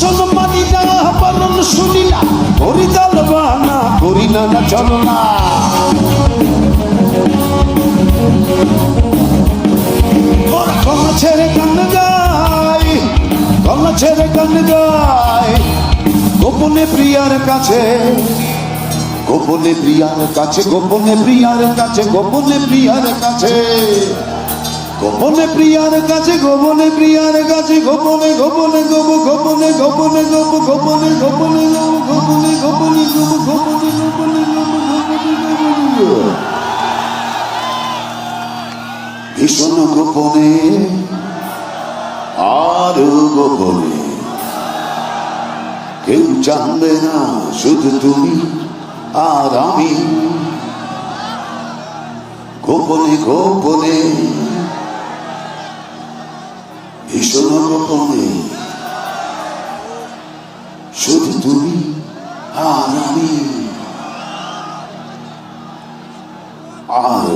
শাসন মানি না বরণ শুনি না, করি দল বাহানা, করি না না, চলো না। গলা ছেড়ে গান গাই গলা ছেড়ে গান গাই গোপনে প্রিয়ার কাছে, গোপনে প্রিয়ার কাছে, গোপনে প্রিয়ার কাছে, গোপনে প্রিয়ার কাছে। গোপনে প্রিয়ার কাছে গোপনে প্রিয়ার কাছে গোপনে গোপনে গোপ গোপনে গোপনে গোপ গোপনে গোপনে গোপ গোপনে গোপনে গোপ গোপনে গোপনে গোপ ভীষণ গোপনে আরও গোপনে কেউ জানবে না শুধু তুমি আর আমি গোপনে গোপনে ভীষণ গোপনে শুধু তুমি আর আমি। আর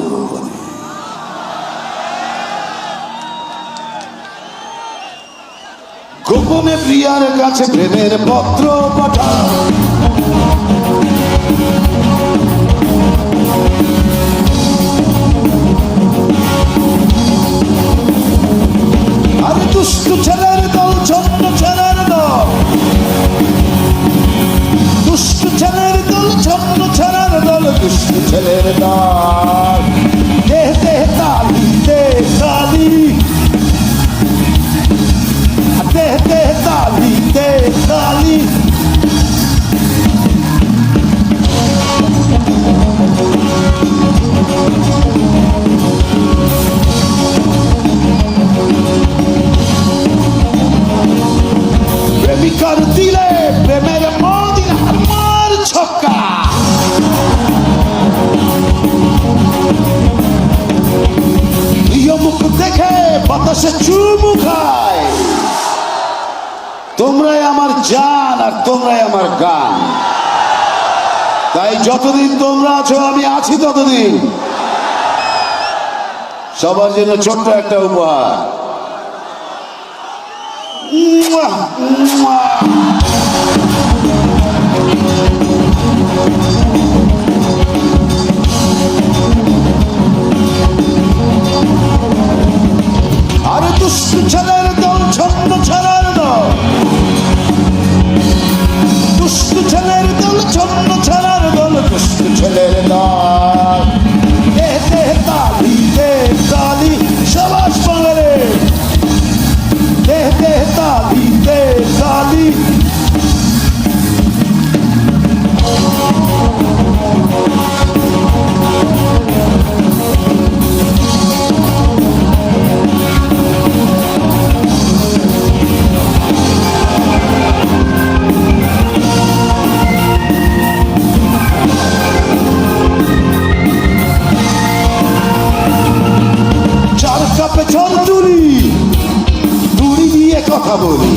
গোপনে প্রিয়ার কাছে প্রেমের পত্র পাঠাও। আরে দুষ্টু ছেলের দল ছন্ন ছেলের দল দুষ্টু ছেলের দল প্রেমের মদিন আমার ছক্কা। মুখ দেখে বাতাসে চুমু খায়। তোমরাই আমার জান আর তোমরাই আমার গান। তাই যতদিন তোমরা আছো, আমি আছি ততদিন। সবার জন্য ছোট্ট একটা উপহার। মুয়া, মুয়া। আরে দুষ্টু ছেলের দল ছন্দ ছেলের দল দুষ্টু ছেলের কথা বলি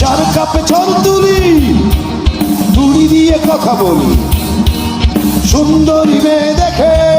চার কাপে চল তুলি দুড়ি দিয়ে কথা বলি। সুন্দরী মেয়ে দেখে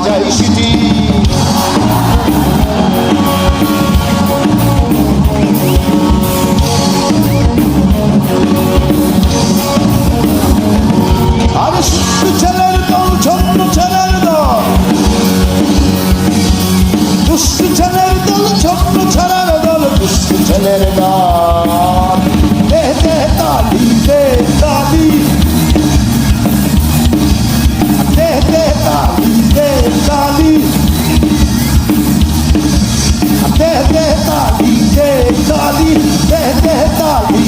Acayip işitim Hani sütlü çeler dol, çoklu çeler dol Üstü çeler dol, çoklu çeler dol Üstü çeler dol é verdade.